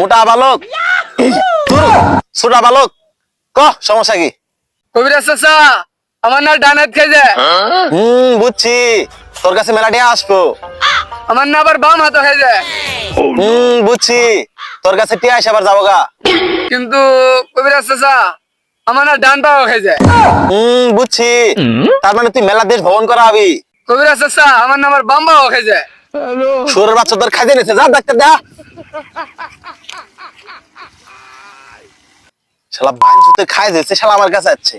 মোটা বালক। ছোটা বালক। ক সমস্যা কি? কবিরাজ চাচা আমার না হুম বুঝছি। তোর কাছে আসব। আমার না আবার বাম হাতে যায় হুম বুঝছি। তোর কাছে টিয়া এসে আবার যাব গা। কিন্তু কবিরাজ চাচা আমার না ডান পাও যায় হুম বুঝছি। তার মানে তুই মেলা দেশ ভ্রমণ করা হবি কবিরাজ চাচা আমার না বাম পাও যায় সুরের বাচ্চা তোর খাইতে নিছে যা ডাক্তার দা শালা বাঞ্চুতে খাই দিয়েছে শালা আমার কাছে আছে।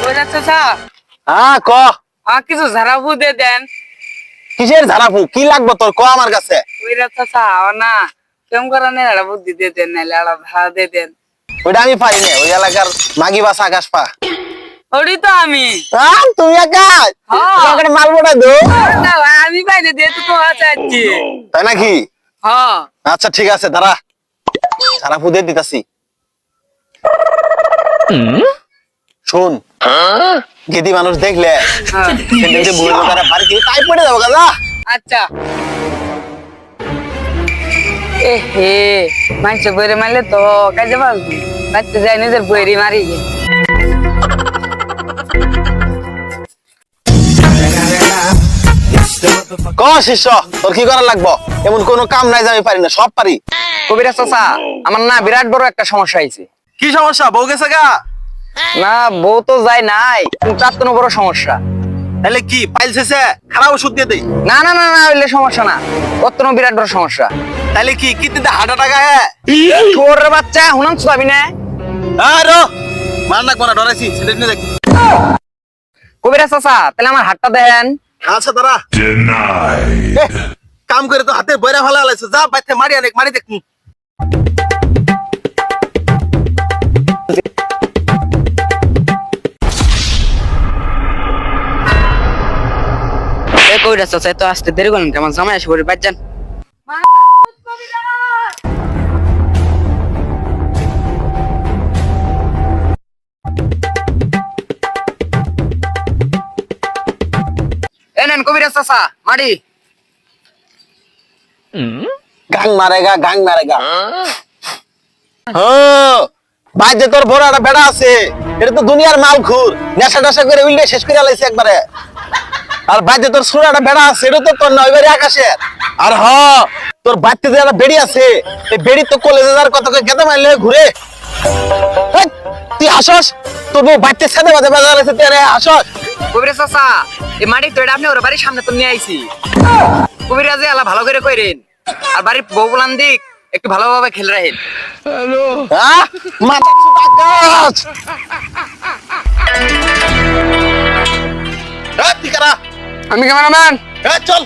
কবিরাজ চাচা হ্যাঁ ক। আর কিছু ঝাড়াফু দিয়ে দেন। কিসের ঝাড়াফু কি লাগবে তোর? ক আমার কাছে। চাচা না করে নেই বুদ্ধি দিয়ে দেন ভাড়া দিয়ে দেন। ওইটা আমি পারি না ওই এলাকার মাগি বাস আকাশ পা। ওটি তো আমি আহ, তুমি একা হ্যাঁ। তোমাকে মালবোটা দো না ভাই, আমি বাইরে দিয়ে তো তোমার চাচ্ছি তাই নাকি হ্যাঁ আচ্ছা ঠিক আছে দাঁড়া ঝাড়াফু দিয়ে দিতাছি শোন গেদি মানুষ দেখলে হ্যাঁ সেদিন যে বুড়ো দোকানে বাড়ি থেকে তাই পড়ে যাব গাদা আচ্ছা এ হে মানছে বইরে মারলে তো কাজে পারব বাচ্চা যায় নিজের বইরি মারি গে ক শিষ্য তোর কি করার লাগবো? এমন কোনো কাম নাই যে আমি পারি না সব পারি। কবিরাজ চাচা আমার না বিরাট বড় একটা সমস্যা হয়েছে। কি সমস্যা? বউ গেছে গা? না বউ তো যায় নাই তার তো বড় সমস্যা। তাহলে কি পাইল শেষে খারাপ ওষুধ দিয়ে দেই? না না না না হইলে সমস্যা না। বিরাট বড় সমস্যা। তাহলে কি হ্যাঁ বাচ্চা হুনান চাবি না। আরও মার না কোনা ডরাইছি ছেলে নিয়ে দেখ। কবিরাজ চাচা তাহলে আমার হাতটা দেন আচ্ছা দাঁড়া। কাম করে তো হাতে বইরা ভালো লাগছে। যা বাইতে মারি অনেক মারি দেখুন কবিরাজ চাচা তো আসতে দেরি করেন কেমন জামাই আসে বাচ্চান এ আর একটা আছে, এটা তো নয় আর হ, তোর যে একটা বেড়ি আছে বেড়ি তো কলেজে কথা ঘুরে? তুই হাসস? তোর বউ বাড়িতে ছেদে বাজে বাজার আছে, তুই হাসস? কবিরাজ চাচা এই মাটি তো এটা আপনি ওর বাড়ির সামনে তো নিয়ে আইছি। কবিরাজে আলা ভালো করে কইরেন আর বাড়ির বউ বলান দিক একটু ভালোভাবে খেলে রাখেন। হ্যাঁ মাথা গাছ? আমি ক্যামেরাম্যান চল।